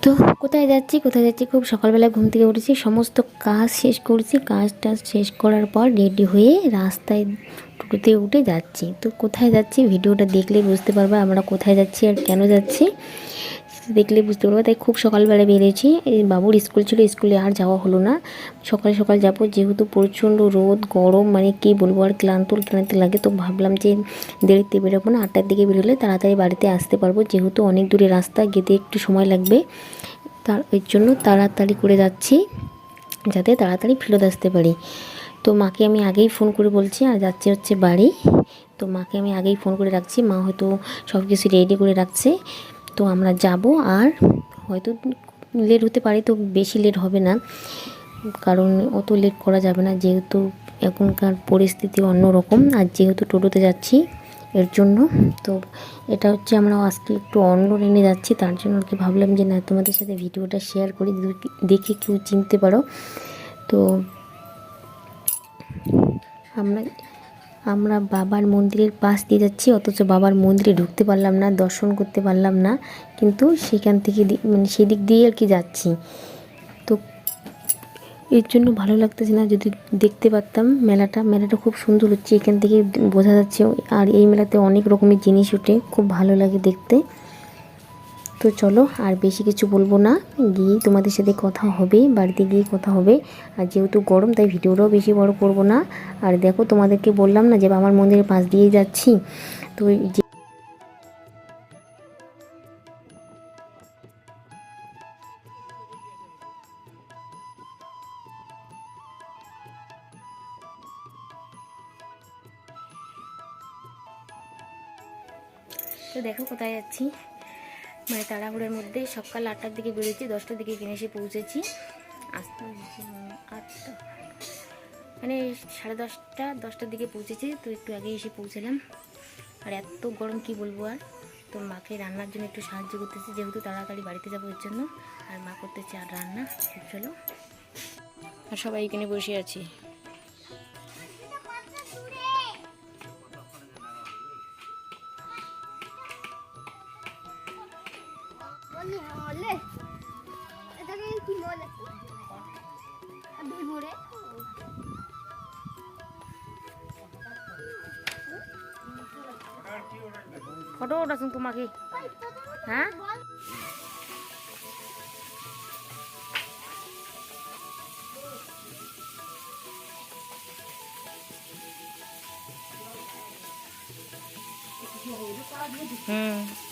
তো কোথায় যাচ্ছি কোথায় যাচ্ছি? খুব সকালবেলা ঘুম থেকে উঠেছি, সমস্ত কাজ শেষ করছি। কাজ টাজ শেষ করার পর রেডি হয়ে রাস্তায় টোটোতে উঠে যাচ্ছি। তো কোথায় যাচ্ছি? ভিডিওটা দেখলে বুঝতে পারবে আমরা কোথায় যাচ্ছি আর কেন যাচ্ছি। সেটা দেখলে বুঝতে পারব। তাই খুব সকালবেলা বেরিয়েছি। বাবুর স্কুল ছিল, স্কুলে আর যাওয়া হলো না। সকাল সকাল যাব, যেহেতু প্রচণ্ড রোদ, গরম মানে কী বলব, আর ক্লান্ত ক্লান্ত লাগে। তো ভাবলাম যে দেরিতে বেরোবো না, আটটার দিকে বেরোলে তাড়াতাড়ি বাড়িতে আসতে পারব। যেহেতু অনেক দূরে রাস্তা, যেতে একটু সময় লাগবে। তার ওই জন্য তাড়াতাড়ি করে যাচ্ছি, যাতে তাড়াতাড়ি ফেরত আসতে পারি। তো মাকে আমি আগেই ফোন করে বলছি, আর যাচ্ছি হচ্ছে বাড়ি। তো মাকে আমি আগেই ফোন করে রাখছি। মা হয়তো সব কিছু রেডি করে রাখছে। তো আমরা যাব আর হয়তো লেট হতে পারে, তো বেশি লেট হবে না। কারণ অত লেট করা যাবে না, যেহেতু এখনকার পরিস্থিতি অন্যরকম। আর যেহেতু টোটোতে যাচ্ছি এর জন্য, তো এটা হচ্ছে আমরা আজকে একটু অন্য লাইনে যাচ্ছি। তার জন্য আর কি ভাবলাম যে না, তোমাদের সাথে ভিডিওটা শেয়ার করি দেখে কেউ চিনতে পারো। তো আমরা আমরা বাবার মন্দিরের পাশ দিয়ে যাচ্ছি, অথচ বাবার মন্দিরে ঢুকতে পারলাম না, দর্শন করতে পারলাম না। কিন্তু সেখান থেকে মানে সেদিক দিয়ে আর কি যাচ্ছি। তো এর জন্য ভালো লাগতেছে না, যদি দেখতে পারতাম মেলাটা। মেলাটা খুব সুন্দর হচ্ছে, এখান থেকে বোঝা যাচ্ছে। আর এই মেলাতে অনেক রকমের জিনিস ওঠে, খুব ভালো লাগে দেখতে। তো চলো আর বেশি কিছু বলব না। গিয়ে তোমাদের সাথে কথা হবে, বাড়িতে গিয়ে কথা হবে। আর যেহেতু গরম, তাই ভিডিওটাও বেশি বড় করব না। আর দেখো, তোমাদেরকে বললাম না যে আমার মন্দিরের পাশ দিয়ে যাচ্ছি। তো তো দেখো, কোথায় যাচ্ছি? মানে তাড়াহুড়োর মধ্যে সকাল আটটার দিকে বেরিয়েছি দশটার দিকে কিনে এসে পৌঁছেছি। আসতে আটটা মানে সাড়ে দশটা, দশটার দিকে পৌঁছেছি, তো একটু আগে এসে পৌঁছলাম। আর এত গরম, কি বলব আর? তো মাকে রান্নার জন্য একটু সাহায্য করতেছি, যেহেতু তাড়াতাড়ি বাড়িতে যাব এর জন্য। আর মা করতেছে আর রান্না চলো। আর সবাই এখানে বসে আছি। বলি হলে এটাকে কি বলে? ভিভোরে ফটো ওঠাছুন তোমাকে। হ্যাঁ? হুম।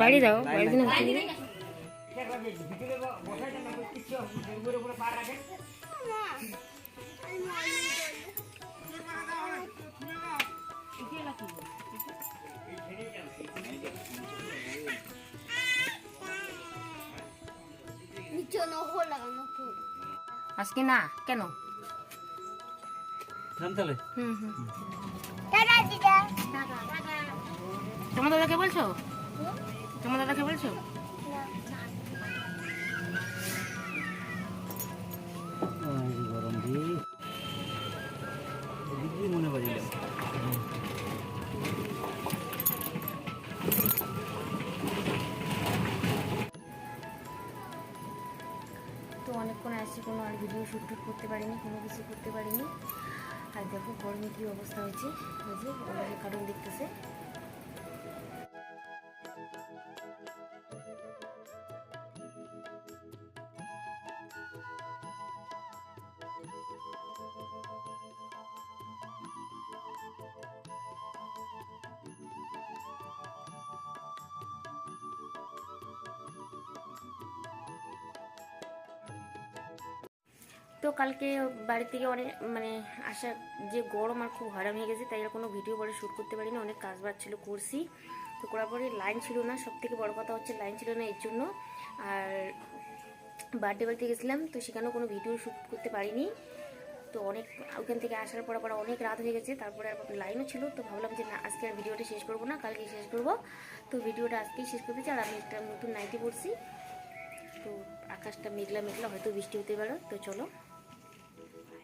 বাড়ি যাও বাড়ি আজকে না কেন? জানতালে হুম হুম। টাটা দিদা। তোমার দাদাকে বলছো? তোমার দাদাকে বলছো? গরম দিয়ে মনে পারিলাম তো অনেকক্ষণ আসছি কোনো আর ভিডিও শ্যুট করতে পারিনি কোনো কিছু করতে পারিনি। আর দেখো গরমে কী অবস্থা হয়েছে? ওই যে দেখতেছে। তো কালকে বাড়ি থেকে অনেক মানে আসা যে গরম আর খুব হারাম হয়ে গেছে, তাই আর কোনো ভিডিও পরে শ্যুট করতে পারিনি। অনেক কাজ বাজ ছিল, করছি। তো করার পরে লাইন ছিল না সব থেকে বড় কথা হচ্ছে লাইন ছিল না এর জন্য। আর বার্থডে বাড়িতে গেছিলাম, তো সেখানেও কোনো ভিডিও শ্যুট করতে পারিনি। তো অনেক, ওখান থেকে আসার পর আবার অনেক রাত হয়ে গেছে, তারপরে আর লাইনও ছিল। তো ভাবলাম যে না, আজকে আর ভিডিওটা শেষ করব না কালকে শেষ করব। তো ভিডিওটা আজকেই শেষ করতে চাই, আর আমি একটা নতুন নাইটি পড়ছি। তো আকাশটা মেঘলা মেঘলা, হয়তো বৃষ্টি হতে পারো, তো চলো।